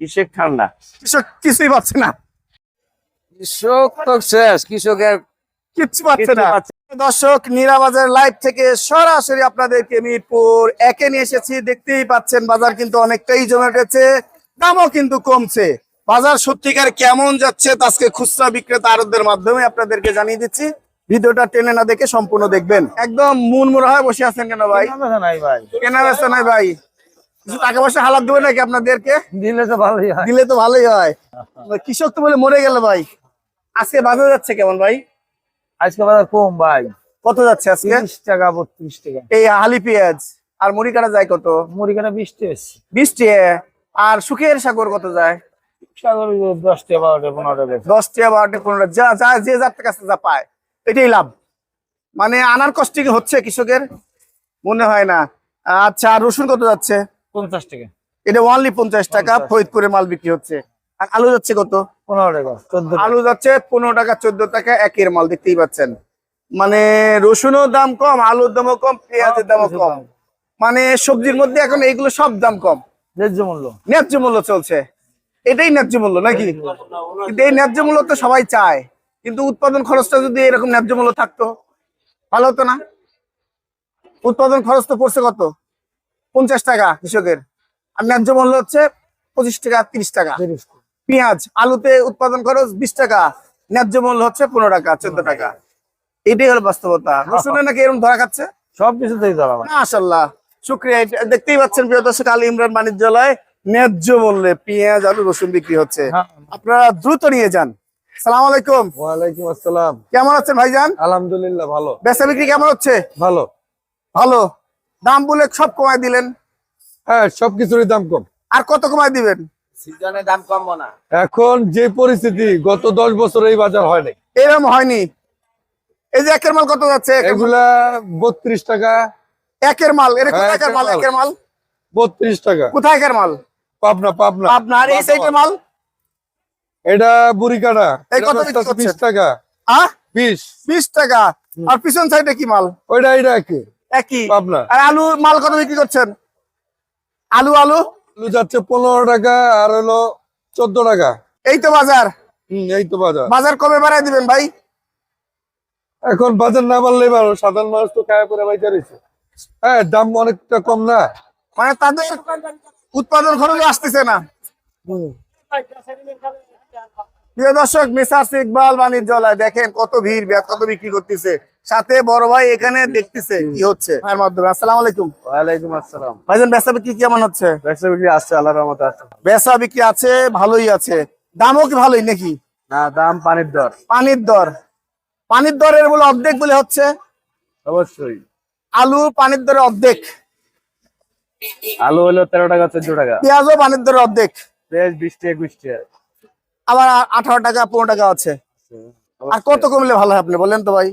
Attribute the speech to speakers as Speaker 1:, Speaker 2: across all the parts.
Speaker 1: কিসের ঠান্ডা।
Speaker 2: কৃষক কিছুই পাচ্ছে না।
Speaker 1: কৃষক তো শেষ কৃষকের
Speaker 2: কিচ্ছু পাচ্ছে না। দর্শক নীরাবাজার লাইভ থেকে সরাসরি আপনাদেরকে মিরপুর একে নিয়ে এসেছি। দেখতেই পাচ্ছেন বাজার কিন্তু অনেকটাই জমে উঠেছে দামও কিন্তু কমছে। বাজার সত্যিকার কেমন যাচ্ছে আজকে খুচরা বিক্রেতা আরবদের মাধ্যমে আপনাদেরকে জানিয়ে দিচ্ছি। ভিডিওটা টেনে না দেখে সম্পূর্ণ দেখবেন। একদম মুনমুর হয়ে বসে আছেন কেন ভাই?
Speaker 1: ভাই।
Speaker 2: কেনা বেচা নাই ভাই। কিছু টাকা পয়সা হালাত দেবে নাকি আপনাদেরকে?
Speaker 1: দিলে তো ভালোই হয়।
Speaker 2: দিলে তো ভালোই হয়। কৃষক তো বলে মরে গেল ভাই। আজকে বাজার যাচ্ছে কেমন ভাই?
Speaker 1: আজকে বাজার কম ভাই।
Speaker 2: কত যাচ্ছে আজকে?
Speaker 1: তিরিশ টাকা বত্রিশ টাকা।
Speaker 2: এই হালি পেঁয়াজ। আর মুড়ি কাটা যায় কত?
Speaker 1: মুড়ি কাটা বিশ টাকা
Speaker 2: বিশ। টাকা। আর সুখের সাগর কত যায়?
Speaker 1: সাগর দশ টাকা বারো পনেরো টাকা
Speaker 2: দশ টাকা বারো পনেরো যা যা যে যার কাছে যা পায় এটাই লাভ। মানে আনার কষ্ট হচ্ছে কৃষকের? মনে হয় না। আচ্ছা আর রসুন কত যাচ্ছে?
Speaker 1: পঞ্চাশ টাকা।
Speaker 2: এটা ওনলি পঞ্চাশ টাকা ফরিদপুরে মাল বিক্রি হচ্ছে। আর আলু যাচ্ছে কত?
Speaker 1: পনেরো টাকা চোদ্দ
Speaker 2: আলু যাচ্ছে পনেরো টাকা চোদ্দ টাকা একের মাল দেখতেই পাচ্ছেন। মানে রসুনও দাম কম আলুর দামও কম পেঁয়াজের দামও কম। মানে সবজির মধ্যে এখন এইগুলো সব দাম কম।
Speaker 1: ন্যায্য মূল্য।
Speaker 2: ন্যায্য মূল্য চলছে। এটাই ন্যায্য মূল্য নাকি? কিন্তু এই ন্যায্য মূল্য তো সবাই চায়। কিন্তু উৎপাদন খরচটা যদি এরকম ন্যায্য মূল্য থাকতো ভালো হতো না? উৎপাদন খরচ তো পড়ছে কত? পঞ্চাশ টাকা কৃষকের। আর ন্যায্য মূল্য হচ্ছে পঁচিশ টাকা তিরিশ টাকা। পেঁয়াজ আলুতে উৎপাদন খরচ বিশ টাকা ন্যায্য মূল্য হচ্ছে পনেরো টাকা চোদ্দ টাকা। এটাই হলো বাস্তবতা। রসুনে নাকি এরকম ধরা খাচ্ছে?
Speaker 1: সব কিছুতেই ধরা
Speaker 2: শুক্রিয়া। দেখতেই পাচ্ছেন প্রিয় দর্শক আলী ইমরান বাণিজ্যালয় ন্যায্য মূল্যে পেঁয়াজ আলু রসুন বিক্রি হচ্ছে।
Speaker 1: হ্যাঁ।
Speaker 2: আপনারা দ্রুত নিয়ে যান। সালাম আলাইকুম।
Speaker 1: ওয়ালাইকুম আসসালাম।
Speaker 2: কেমন আছেন ভাইজান?
Speaker 1: আলহামদুলিল্লাহ ভালো।
Speaker 2: বেচা বিক্রি কেমন হচ্ছে?
Speaker 1: ভালো।
Speaker 2: ভালো। দাম বলে সব কমায় দিলেন।
Speaker 3: হ্যাঁ সবকিছুরই দাম কম।
Speaker 2: আর কত কমায় দিবেন?
Speaker 1: সিজনে দাম কমবো না।
Speaker 3: এখন যে পরিস্থিতি গত দশ বছর এই বাজার হয় নাই।
Speaker 2: এরকম হয়নি। এই যে একের মাল কত যাচ্ছে? একের মাল-
Speaker 3: এগুলা বত্রিশ টাকা।
Speaker 2: একের মাল এর
Speaker 3: হ্যাঁ, একের
Speaker 2: মাল। একের মাল?
Speaker 3: বত্রিশ টাকা।
Speaker 2: কোথায় একের মাল?
Speaker 3: পাবনা পাবনা।
Speaker 2: আপনার এই সাইডের মাল?
Speaker 3: এটা বুড়ি কাটা
Speaker 2: এই কত
Speaker 3: বিশ টাকা।
Speaker 2: আহ
Speaker 3: বিশ।
Speaker 2: বিশ টাকা। আর পিছন সাইডে কি মাল?
Speaker 3: ওইটা এটা কি
Speaker 2: একই। আর আলু মাল কত বিক্রি করছেন? আলু আলু?
Speaker 3: আলু যাচ্ছে পনেরো টাকা আর হলো চোদ্দ টাকা।
Speaker 2: এই তো বাজার।
Speaker 3: হম এই তো বাজার।
Speaker 2: বাজার কবে বাড়াই দিবেন ভাই?
Speaker 3: এখন বাজার না বাড়লেই ভালো সাধারণ মানুষ তো খায় পরে হ্যাঁ দাম অনেকটা কম না।
Speaker 2: মানে তাদের উৎপাদন খরচ আসতেছে না। প্রিয় দর্শক মিসার্স ইকবাল বাণিজ্যালয় দেখেন কত ভিড় কত বিক্রি করতেছে। সাথে বড় ভাই এখানে দেখতেছে কি হচ্ছে। ভাইয়ের মাধ্যমে আসসালামু আলাইকুম।
Speaker 1: ওয়ালাইকুম আসসালাম।
Speaker 2: ভাইজান বেচা বিক্রি কেমন হচ্ছে?
Speaker 1: ব্যবসা বিক্রি আসছে আল্লাহর রহমতে আছে।
Speaker 2: বেচা বিক্রি আছে ভালোই আছে। দামও কি ভালোই নাকি?
Speaker 1: না দাম পানির দর।
Speaker 2: পানির দর। পানির দরের বলে অর্ধেক বলে হচ্ছে?
Speaker 1: অবশ্যই।
Speaker 2: আলু পানির দরে অর্ধেক।
Speaker 1: আলু হলো তেরো টাকা চোদ্দ টাকা।
Speaker 2: পেঁয়াজও পানির দরে অর্ধেক।
Speaker 1: পেঁয়াজ বিশ টাকা একুশ টাকা।
Speaker 2: আবার আঠারো টাকা পনেরো টাকা আছে। আর কত কমলে ভালো হয় আপনি বলেন তো ভাই?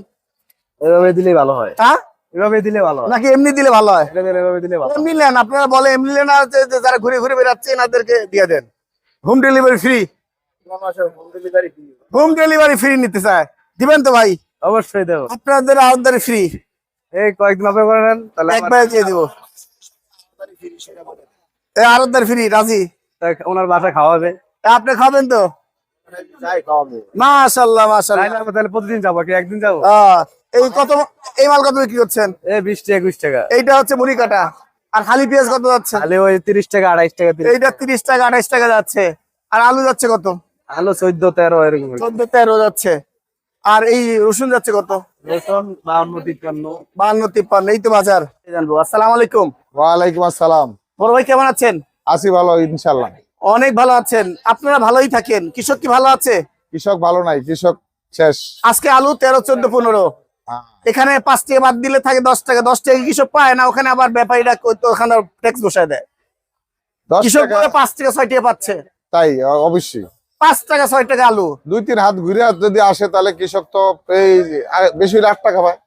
Speaker 1: এভাবে দিলেই ভালো হয়।
Speaker 2: হ্যাঁ?
Speaker 1: এভাবে দিলে ভালো
Speaker 2: নাকি এমনি দিলে ভালো হয়?
Speaker 1: এভাবে দিলে ভালো
Speaker 2: এমনি নেন আপনারা বলে এমনি নেন আর যে- যে যারা ঘুরে ঘুরে বেড়াচ্ছে এনাদেরকে দিয়ে দেন। Home delivery free home delivery free নিতে চায়। দিবেন তো ভাই?
Speaker 1: অবশ্যই দেবো।
Speaker 2: আপনাদের আওয়াজদারি ফ্রি
Speaker 1: এই কয়েকদিন অপেক্ষা করে নেন তাহলে
Speaker 2: একবারে দিয়ে দিব। এই আরদার ফ্রি রাজি?
Speaker 1: ওনার বাসা খাওয়াবে।
Speaker 2: আপনি খাবেন তো? মাশাল্লাহ মাশাল্লাহ
Speaker 1: তাহলে প্রতিদিন যাব কি? একদিন যাব?
Speaker 2: এই কত এই মাল কত বিক্রি করছেন?
Speaker 1: এই বিশ টাকা একুশ টাকা।
Speaker 2: এইটা হচ্ছে মুড়ি কাটা। আর খালি পেঁয়াজ কত যাচ্ছে?
Speaker 1: তাহলে ওই তিরিশ টাকা আড়াইশ টাকা
Speaker 2: এইটা তিরিশ টাকা আঠাইশ টাকা যাচ্ছে। আর আলু যাচ্ছে কত?
Speaker 1: আলু চোদ্দ তেরো এরকম।
Speaker 2: চোদ্দ তেরো যাচ্ছে। আর এই রসুন যাচ্ছে কত? এই তো বাজার। জানব। আসসালাম আলাইকুম।
Speaker 3: ওয়ালাইকুম আসসালাম।
Speaker 2: বড় ভাই কেমন আছেন?
Speaker 3: আছি ভালো ইনশাল্লাহ
Speaker 2: অনেক ভালো আছেন। আপনারা ভালোই থাকেন। কৃষক কি ভালো আছে?
Speaker 3: কৃষক ভালো নাই কৃষক শেষ।
Speaker 2: আজকে আলু তেরো চোদ্দ পনেরো। এখানে পাঁচ টাকা বাদ দিলে থাকে দশ টাকা। দশ টাকা কৃষক পায় না? ওখানে আবার ব্যাপারীরা ওখানে ট্যাক্স বসায় দেয়। কৃষক পাঁচ টাকা ছয় টাকা পাচ্ছে।
Speaker 3: তাই অবশ্যই।
Speaker 2: পাঁচ টাকা ছয় টাকা আলু।
Speaker 3: দুই তিন হাত ঘুরে যদি আসে তাহলে কৃষক তো এই বেশি হলে আট টাকা পায়।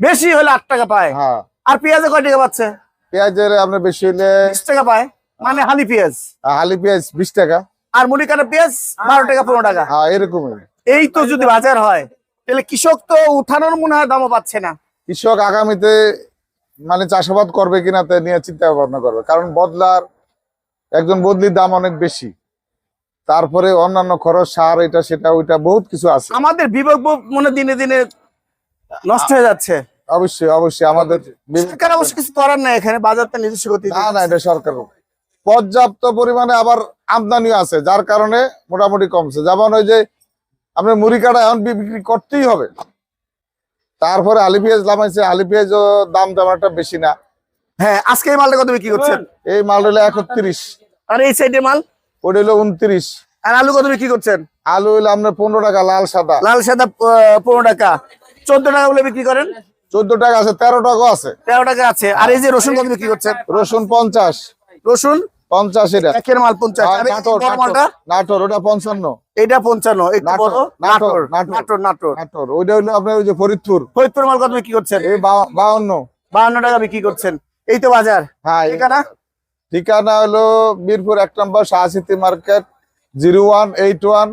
Speaker 2: বেশি হলে আট টাকা পায়।
Speaker 3: হ্যাঁ।
Speaker 2: আর পেঁয়াজে কয় টাকা পাচ্ছে?
Speaker 3: পেঁয়াজের আপনার বেশি হলে
Speaker 2: টাকা পায়। মানে হালি পেঁয়াজ।
Speaker 3: হালি পেঁয়াজ বিশ টাকা।
Speaker 2: আর মুড়ি কাটা পেঁয়াজ বারো টাকা পনেরো টাকা।
Speaker 3: হ্যাঁ এরকমই।
Speaker 2: এই তো যদি বাজার হয় তাহলে কৃষক তো উঠানোর মনে হয় দামও পাচ্ছে না।
Speaker 3: কৃষক আগামীতে মানে চাষাবাদ করবে কিনা তা নিয়ে চিন্তা ভাবনা করবে। কারণ বদলার একজন বদলির দাম অনেক বেশি।
Speaker 4: তারপরে অন্যান্য খরচ সার এটা সেটা ওইটা বহুত কিছু আছে।
Speaker 2: আমাদের বিবেক বোধ মনে দিনে দিনে নষ্ট হয়ে যাচ্ছে।
Speaker 4: অবশ্যই অবশ্যই আমাদের
Speaker 2: সরকার অবশ্য কিছু করার নাই এখানে বাজারটা নিজস্ব গতি
Speaker 4: না না এটা সরকার পর্যাপ্ত পরিমাণে আবার আমদানিও আছে যার কারণে মোটামুটি কমছে। যেমন ওই যে আপনার মুড়ি কাটা এখন বিক্রি করতেই হবে। তারপরে আলি পেঁয়াজ নামাইছে আলি পেঁয়াজও দাম তেমন একটা বেশি না।
Speaker 2: হ্যাঁ আজকে এই মালটা কত বিক্রি করছেন?
Speaker 4: এই মাল হলো একত্রিশ।
Speaker 2: আর এই সাইডে মাল?
Speaker 4: ওটা হলো উনত্রিশ।
Speaker 2: আর আলু কত বিক্রি করছেন?
Speaker 4: আলু হইল আপনার পনেরো টাকা লাল সাদা।
Speaker 2: লাল সাদা পনেরো টাকা। চোদ্দ টাকা বলে বিক্রি করেন?
Speaker 4: চোদ্দ টাকা আছে তেরো টাকা আছে।
Speaker 2: তেরো টাকা আছে। আর এই যে রসুন কত বিক্রি করছেন?
Speaker 4: রসুন পঞ্চাশ।
Speaker 2: রসুন
Speaker 4: পঞ্চাশ এটা।
Speaker 2: একের মাল পঞ্চাশ।
Speaker 4: নাটোর ওটা পঞ্চান্ন।
Speaker 2: এটা পঞ্চান্ন একটু
Speaker 4: নাটোর, নাটোর,
Speaker 2: নাটোর
Speaker 4: নাটোর।
Speaker 2: নাটোর নাটোর।
Speaker 4: নাটোর ওইটা হইল আপনার ওই যে ফরিদপুর।
Speaker 2: ফরিদপুর মাল কত বিক্রি করছেন?
Speaker 4: বাউন্ন।
Speaker 2: টাকা বিক্রি করছেন। এই তো বাজার।
Speaker 4: হ্যাঁ
Speaker 2: ঠিকানা?
Speaker 4: ঠিকানা হলো মিরপুর এক নম্বর Shah City market zero one eight one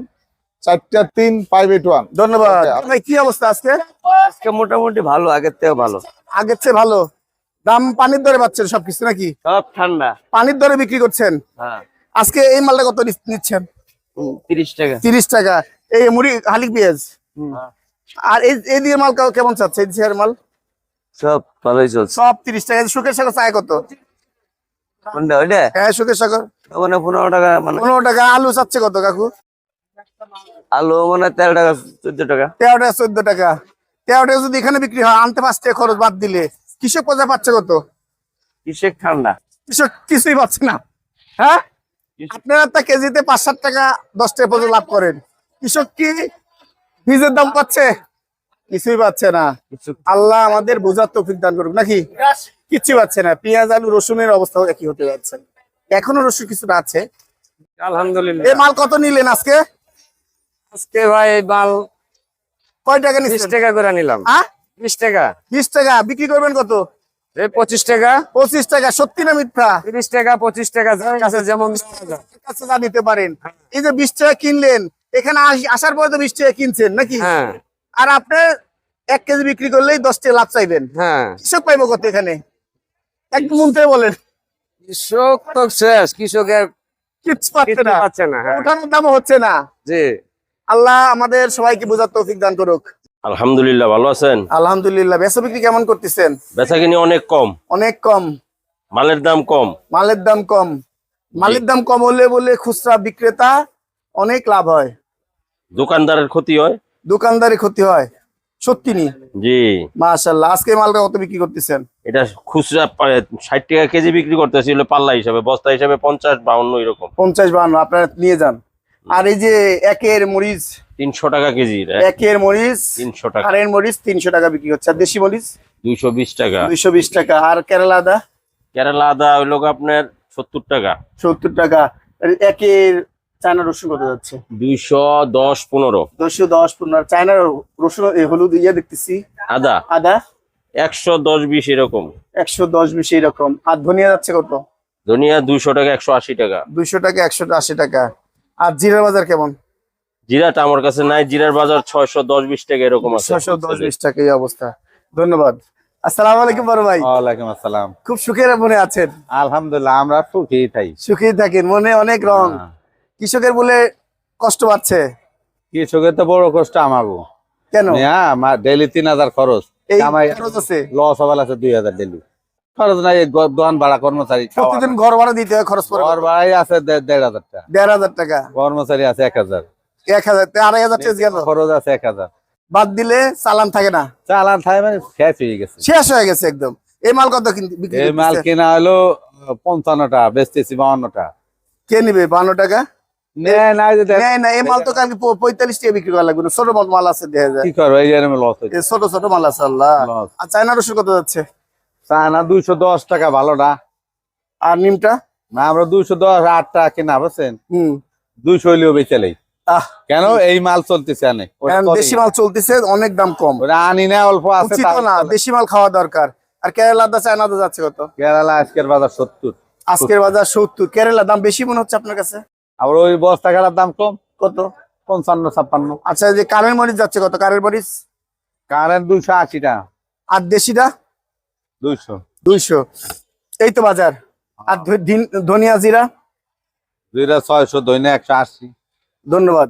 Speaker 4: চারটা তিন ফাইভ এইট ওয়ান
Speaker 2: ধন্যবাদ. কি অবস্থা আজকে?
Speaker 1: আজকে মোটামুটি ভালো আগের থেকে ভালো।
Speaker 2: আগের চেয়ে ভালো? দাম পানির দরে পাচ্ছেন সবকিছু নাকি?
Speaker 1: সব ঠান্ডা।
Speaker 2: পানির দরে বিক্রি করছেন?
Speaker 1: হ্যাঁ।
Speaker 2: আজকে এই মালটা কত নিচ্ছেন?
Speaker 1: তিরিশ টাকা।
Speaker 2: তিরিশ টাকা। এই মুড়ি হালিক পেঁয়াজ? আর এই দিয়ে মাল কেমন চাচ্ছে? এই দিকের মাল?
Speaker 1: সব ভালোই চলছে।
Speaker 2: সব তিরিশ টাকা। সুখের সাগর চায় কত? হ্যাঁ সুখের সাগর।
Speaker 1: মানে পনেরো টাকা মানে
Speaker 2: পনেরো টাকা। আলু চাচ্ছে কত কাকু?
Speaker 1: আলু মানে তেরো টাকা চোদ্দ টাকা।
Speaker 2: তেরো টাকা চোদ্দ টাকা। তেরো টাকা যদি এখানে বিক্রি হয় আনতে পাঁচ টাকা খরচ বাদ দিলে। কৃষক পয়সা পাচ্ছে কত
Speaker 1: কিসের ঠান্ডা?
Speaker 2: কৃষক কিছুই পাচ্ছে না। হ্যাঁ? আপনারা তা কেজিতে পাঁচ সাত টাকা দশ টাকা পর্যন্ত লাভ করেন। কৃষক কি বীজের দাম পাচ্ছে? কিছুই পাচ্ছে না।
Speaker 1: কিছু
Speaker 2: আল্লাহ আমাদের বোঝার তৌফিক দান করুক নাকি? কিচ্ছু পাচ্ছে না। পেঁয়াজ আলু রসুনের অবস্থা একই হতে যাচ্ছে। এখনও রসুন কিছুটা আছে।
Speaker 1: আলহামদুলিল্লাহ।
Speaker 2: এই মাল কত নিলেন আজকে?
Speaker 1: আজকে ভাই মাল
Speaker 2: কয় টাকা
Speaker 1: বিশ
Speaker 2: নিচ্ছেন
Speaker 1: টাকা করে নিলাম।
Speaker 2: হ্যাঁ
Speaker 1: বিশ টাকা।
Speaker 2: বিশ টাকা বিক্রি করবেন কত?
Speaker 1: পঁচিশ টাকা।
Speaker 2: পঁচিশ টাকা সত্যি না মিথ্যা?
Speaker 1: তিরিশ টাকা পঁচিশ টাকা যার কাছে যেমন
Speaker 2: কাছে যা নিতে পারেন। এই যে বিশ টাকা কিনলেন এখানে আসার পরে তো বিশ টাকা কিনছেন নাকি?
Speaker 1: হ্যাঁ।
Speaker 2: আর আপনার এক কেজি বিক্রি করলেই দশ টাকা লাভ চাইবেন।
Speaker 1: হ্যাঁ।
Speaker 2: কৃষক পাইবো কত এখানে? একদম মন্ত্রে বলেন।
Speaker 1: কৃষক তো শেষ কৃষকের
Speaker 2: কিচ্ছু পাচ্ছে না
Speaker 1: হ্যাঁ।
Speaker 2: ওঠানোর দামও হচ্ছে না।
Speaker 1: জি।
Speaker 2: আল্লাহ আমাদের সবাইকে বোঝার তৌফিক দান করুক।
Speaker 5: আলহামদুলিল্লাহ ভালো আছেন?
Speaker 2: আলহামদুলিল্লাহ বেচা বিক্রি কেমন করতেছেন?
Speaker 5: বেচা কিনি অনেক কম।
Speaker 2: অনেক কম।
Speaker 5: মালের দাম কম।
Speaker 2: মালের দাম কম। মালের দাম কম হলে বলে খুচরা বিক্রেতা অনেক লাভ হয়।
Speaker 5: দোকানদারের ক্ষতি হয়?
Speaker 2: দোকানদারের ক্ষতি হয়। সত্যি নি?
Speaker 5: জি।
Speaker 2: মাশাল্লাহ আজকে মালটা কত বিক্রি করতেছেন?
Speaker 5: এটা খুচরা ষাট টাকা কেজি বিক্রি করতেছিল পাল্লা হিসাবে বস্তা হিসাবে পঞ্চাশ বাউন্ন এরকম।
Speaker 2: পঞ্চাশ বাহান্ন আপনারা নিয়ে যান। আর এই যে একের মরিচ
Speaker 5: তিনশো টাকা কেজি
Speaker 2: একের মরিচ
Speaker 5: তিনশো টাকা।
Speaker 2: আরের মরিচ তিনশো টাকা বিক্রি হচ্ছে। আর দেশি মরিচ?
Speaker 5: দুইশো বিশ টাকা।
Speaker 2: দুইশো বিশ টাকা। আর কেরালা আদা?
Speaker 5: কেরালা আদা হইল আপনার সত্তর টাকা।
Speaker 2: সত্তর টাকা। একের চায়না রসুন কত যাচ্ছে?
Speaker 5: দুইশো দশ পনেরো।
Speaker 2: দুশো দশ পনেরো। চায়না রসুন হলুদ ইয়ে দেখতেছি।
Speaker 5: আদা।
Speaker 2: আদা?
Speaker 5: একশো দশ বিশ এরকম।
Speaker 2: একশো দশ বিশ এইরকম আর ধনিয়া যাচ্ছে কত?
Speaker 5: ধনিয়া দুইশো টাকা একশো আশি টাকা।
Speaker 2: দুইশো টাকা একশো আশি টাকা। আর জিরার বাজার কেমন?
Speaker 5: জিরাটা আমার কাছে নাই জিরার বাজার ছয়শো দশ বিশ টাকা এরকম আছে।
Speaker 2: ছশো দশ বিশ টাকা এই অবস্থা। ধন্যবাদ। আসসালামু আলাইকুম বড় ভাই।
Speaker 6: ওয়ালাইকুম আসসালাম।
Speaker 2: খুব সুখের মনে আছেন?
Speaker 6: আলহামদুলিল্লাহ আমরা সুখী তাই
Speaker 2: সুখী থাকেন মনে অনেক রং। কৃষকের বলে কষ্ট পাচ্ছে
Speaker 6: কৃষকের তো বড় কষ্ট আমাগো।
Speaker 2: কেন?
Speaker 6: হ্যাঁ ডেলি তিন হাজার খরচ। লস হবার আছে দুই হাজার ডেলি খরচ নাই দোকান ভাড়া কর্মচারী।
Speaker 2: প্রতিদিন ঘর ভাড়া দিতে হয় খরচ
Speaker 6: ঘর ভাড়াই আছে দেড় হাজার টাকা।
Speaker 2: দেড় হাজার টাকা।
Speaker 6: কর্মচারী আছে এক হাজার।
Speaker 2: এক হাজার তে আড়াই হাজার গেল।
Speaker 6: খরচ আছে এক হাজার।
Speaker 2: বাদ দিলে চালান থাকে না।
Speaker 6: চালান খাই মানে শেষ হয়ে গেছে।
Speaker 2: শেষ হয়ে গেছে একদম। এই মাল কত
Speaker 6: এই মাল কেনা হলো পঞ্চান্নটা বেচতেছি বাউন্নটা।
Speaker 2: কে নিবে? টাকা? না ছোট ছোট ছোট মাল আছে আল্লাহ। আর চায়না রসুন কত যাচ্ছে?
Speaker 6: চায়না দুইশো দশ টাকা ভালোটা
Speaker 2: আর নিমটা?
Speaker 6: না আমরা দুইশো দশ আট টাকা কেনা বুঝছেন?
Speaker 2: হম।
Speaker 6: দুইশো হইলেও বেচালেই কেন এই মাল চলতেছে?
Speaker 2: দেশি মাল চলতেছে অনেক দাম কম।
Speaker 6: আনি না অল্প আছে
Speaker 2: না। দেশি মাল খাওয়া দরকার। আর কেরালা দা চায়না দা যাচ্ছে কত?
Speaker 6: কেরালা আজকের বাজার সত্তর।
Speaker 2: আজকের বাজার সত্তর। কেরালা দাম বেশি মনে হচ্ছে আপনার কাছে?
Speaker 6: আবার ওই বস্তা কাটার দাম কম।
Speaker 2: কত?
Speaker 6: পঞ্চান্ন ছাপ্পান্ন।
Speaker 2: আচ্ছা এই যে কারের মরিচ যাচ্ছে কত? কারের মরিচ?
Speaker 6: কারেন্ট দুইশো আশি টাকা
Speaker 2: আর দেশিটা?
Speaker 6: দুইশো।
Speaker 2: দুইশো। এই তো বাজার। আর ধনিয়া জিরা?
Speaker 6: দুইটা ছয়শো দৈনে একশো আশি।
Speaker 2: ধন্যবাদ